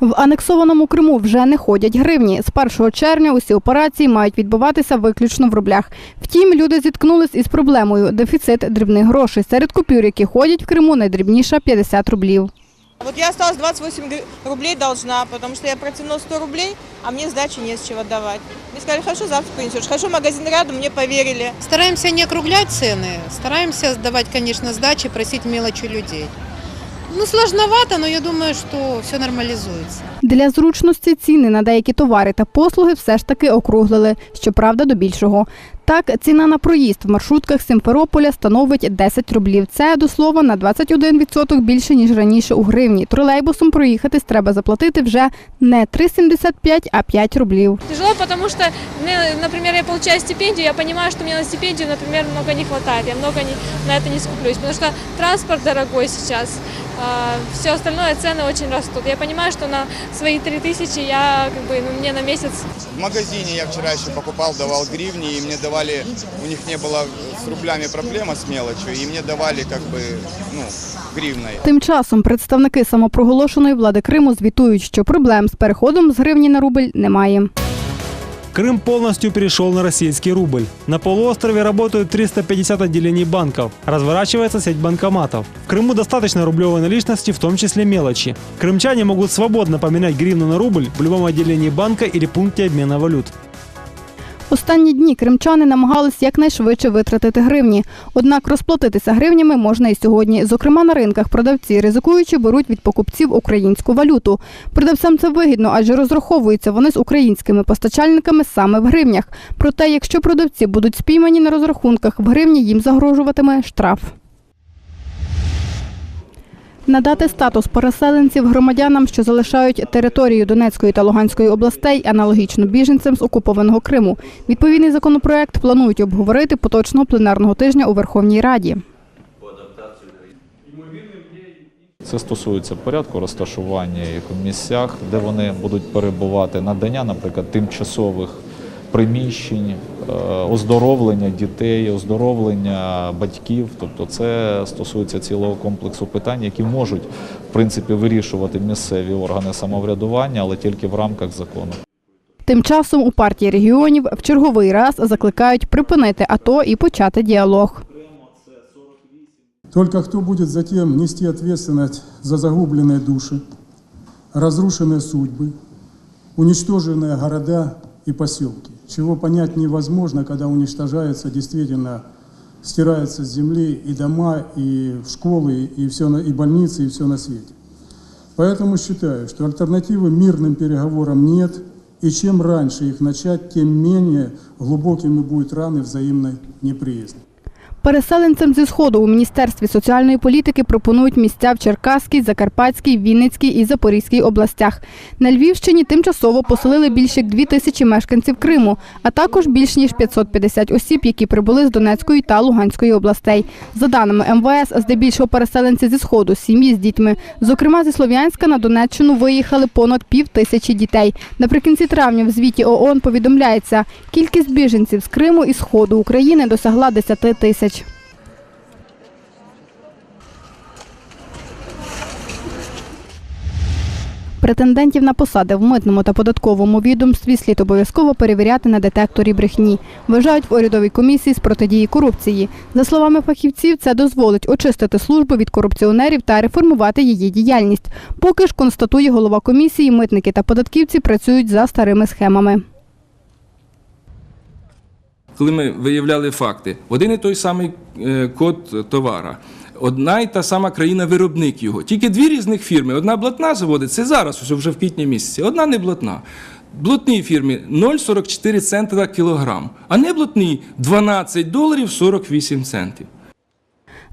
В анексованому Криму вже не ходять гривні. З 1 червня усі операції мають відбуватися виключно в рублях. Втім, люди зіткнулись із проблемою дефіцит дрібних грошей. Серед купюр, які ходять в Криму, найдрібніша 50 рублів. Вот я осталось 28 гри- рублей должна, потому что я протянула 100 рублей, а мне сдачи не с чего давать. Мне сказали, хорошо, завтра принесешь. В магазин рядом, мне поверили. Стараемся не округлять цены, стараемся давать, конечно, сдачи, просить мелочи людей. Ну, сложновато, але я думаю, що все нормалізується. Для зручності ціни на деякі товари та послуги все ж таки округлили, щоправда, до більшого. Так, ціна на проїзд в маршрутках Симферополя становить 10 рублів. Це, до слова, на 21% більше, ніж раніше у гривні. Тролейбусом проїхатись треба заплатити вже не 3,75, а 5 рублів. Тяжело, потому что, мне, например, я получаю стипендию, я понимаю, что мне на стипендию, например, много не хватает, я много не, на это не скуплюсь, потому что транспорт дорогой сейчас, все остальное цены очень растут. Я понимаю, что на свои 3000 я, как бы, ну, мне на месяц В магазине я вчера еще покупал, давал гривни, и мне давали, у них не было с рублями проблема с мелочью, и мне давали как бы, ну, гривной. Тим часом представники самопроголошеної влади Криму звітують, що проблем з переходом з гривні на рубль немає. Крым полностью перешел на российский рубль. На полуострове работают 350 отделений банков. Разворачивается сеть банкоматов. В Крыму достаточно рублевой наличности, в том числе мелочи. Крымчане могут свободно поменять гривну на рубль в любом отделении банка или пункте обмена валют. Останні дні кримчани намагались якнайшвидше витратити гривні. Однак розплатитися гривнями можна і сьогодні. Зокрема, на ринках продавці, ризикуючи, беруть від покупців українську валюту. Продавцям це вигідно, адже розраховуються вони з українськими постачальниками саме в гривнях. Проте, якщо продавці будуть спіймані на розрахунках в гривні, їм загрожуватиме штраф. Надати статус переселенців громадянам, що залишають територію Донецької та Луганської областей, аналогічно біженцям з окупованого Криму. Відповідний законопроект планують обговорити поточного пленарного тижня у Верховній Раді. Це стосується порядку розташування їх у місцях, де вони будуть перебувати, надання, наприклад, тимчасових приміщень, е, оздоровлення дітей, оздоровлення батьків. Тобто це стосується цілого комплексу питань, які можуть в принципі вирішувати місцеві органи самоврядування, але тільки в рамках закону. Тим часом у партії регіонів в черговий раз закликають припинити АТО і почати діалог. Только кто будет затем нести ответственность за загубленные души, разрушенные судьбы, уничтоженные города и поселки, Чего понять невозможно, когда уничтожается действительно, стирается с земли и дома, и школы, и, все, и больницы, и все на свете. Поэтому считаю, что альтернативы мирным переговорам нет, и чем раньше их начать, тем менее глубокими будут раны взаимной неприязни. Переселенцям зі сходу у міністерстві соціальної політики пропонують місця в Черкаській, Закарпатській, Вінницькій і Запорізькій областях. На Львівщині тимчасово поселили більше як дві тисячі мешканців Криму, а також більш ніж 550 осіб, які прибули з Донецької та Луганської областей. За даними МВС, здебільшого переселенці зі сходу сім'ї з дітьми. Зокрема, зі Слов'янська на Донеччину виїхали понад пів тисячі дітей. Наприкінці травня в звіті ООН повідомляється, кількість біженців з Криму і сходу України досягла 10 тисяч. Претендентів на посади в митному та податковому відомстві слід обов'язково перевіряти на детекторі брехні, вважають в урядовій комісії з протидії корупції. За словами фахівців, це дозволить очистити службу від корупціонерів та реформувати її діяльність. Поки ж констатує голова комісії, митники та податківці працюють за старими схемами. коли ми виявляли факти, один і той самий е, код товара, одна і та сама країна-виробник його. Тільки дві різних фірми. Одна блатна заводить, це зараз, ось вже в квітні місяці, одна не блатна. Блатній фірмі 0,44 цента кілограм, а не блатній 12 доларів 48 центів.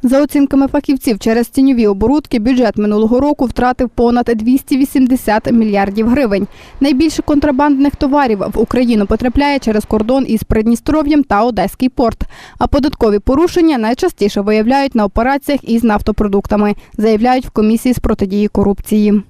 За оцінками фахівців, через тіньові оборудки бюджет минулого року втратив понад 280 мільярдів гривень. Найбільше контрабандних товарів в Україну потрапляє через кордон із Придністров'ям та Одеський порт. А податкові порушення найчастіше виявляють на операціях із нафтопродуктами, заявляють в комісії з протидії корупції.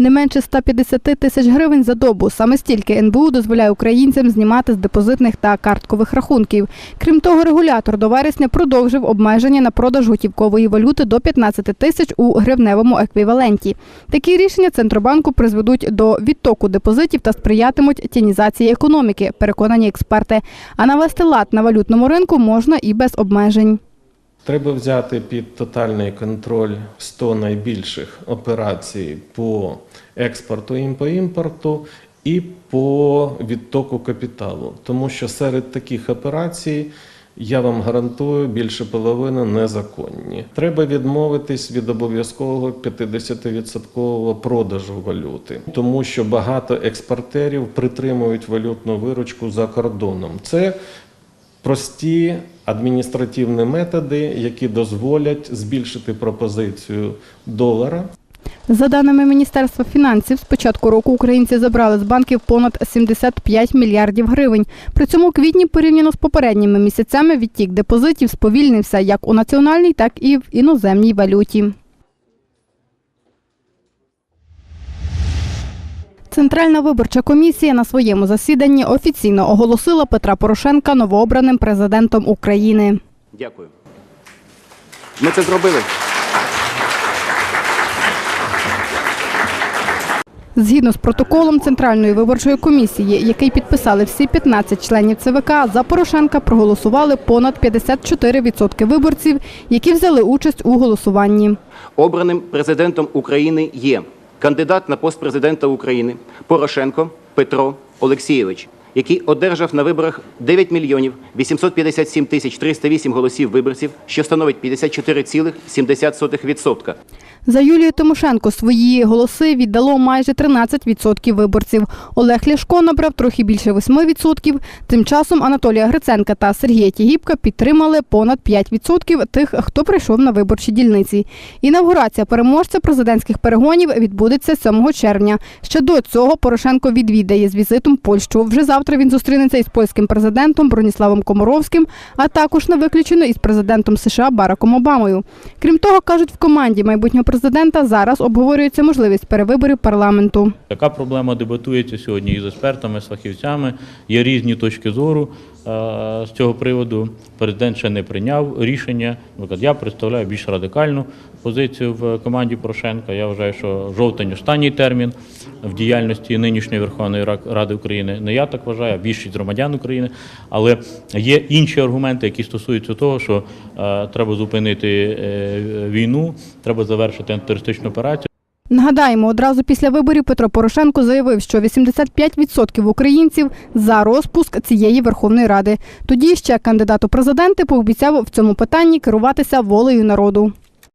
Не менше 150 тисяч гривень за добу. Саме стільки НБУ дозволяє українцям знімати з депозитних та карткових рахунків. Крім того, регулятор до вересня продовжив обмеження на продаж готівкової валюти до 15 тисяч у гривневому еквіваленті. Такі рішення Центробанку призведуть до відтоку депозитів та сприятимуть тінізації економіки, переконані експерти. А навести лад на валютному ринку можна і без обмежень. Треба взяти під тотальний контроль 100 найбільших операцій по експорту і по імпорту і по відтоку капіталу. Тому що серед таких операцій, я вам гарантую, більше половини незаконні. Треба відмовитись від обов'язкового 50% продажу валюти, тому що багато експортерів притримують валютну виручку за кордоном. Це прості адміністративні методи, які дозволять збільшити пропозицію долара. За даними Міністерства фінансів, з початку року українці забрали з банків понад 75 мільярдів гривень. При цьому квітні порівняно з попередніми місяцями відтік депозитів сповільнився як у національній, так і в іноземній валюті. Центральна виборча комісія на своєму засіданні офіційно оголосила Петра Порошенка новообраним президентом України. Дякую. Ми це зробили. Згідно з протоколом Центральної виборчої комісії, який підписали всі 15 членів ЦВК, за Порошенка проголосували понад 54% виборців, які взяли участь у голосуванні. Обраним президентом України є кандидат на пост президента України Порошенко Петро Олексійович, який одержав на виборах 9 мільйонів 857 тисяч 308 голосів виборців, що становить 54,7%. За Юлію Тимошенко свої голоси віддало майже 13% виборців. Олег Ляшко набрав трохи більше 8%. Тим часом Анатолія Гриценка та Сергія Тігіпка підтримали понад 5% тих, хто прийшов на виборчі дільниці. Інавгурація переможця президентських перегонів відбудеться 7 червня. Ще до цього Порошенко відвідає з візитом Польщу. Вже завтра він зустрінеться із польським президентом Броніславом Комаровським, а також не виключено із президентом США Бараком Обамою. Крім того, кажуть в команді майбутнього президента зараз обговорюється можливість перевиборів парламенту. Така проблема дебатується сьогодні із експертами, з фахівцями. Є різні точки зору з цього приводу. Президент ще не прийняв рішення. Наприклад, я представляю більш радикальну позицію в команді Порошенка. Я вважаю, що жовтень останній термін в діяльності нинішньої Верховної Ра- Ради України. Не я так вважаю, а більшість громадян України. Але є інші аргументи, які стосуються того, що е, треба зупинити е, війну, треба завершити антитерористичну операцію. Нагадаємо, одразу після виборів Петро Порошенко заявив, що 85% українців за розпуск цієї Верховної Ради. Тоді ще кандидат у президенти пообіцяв в цьому питанні керуватися волею народу.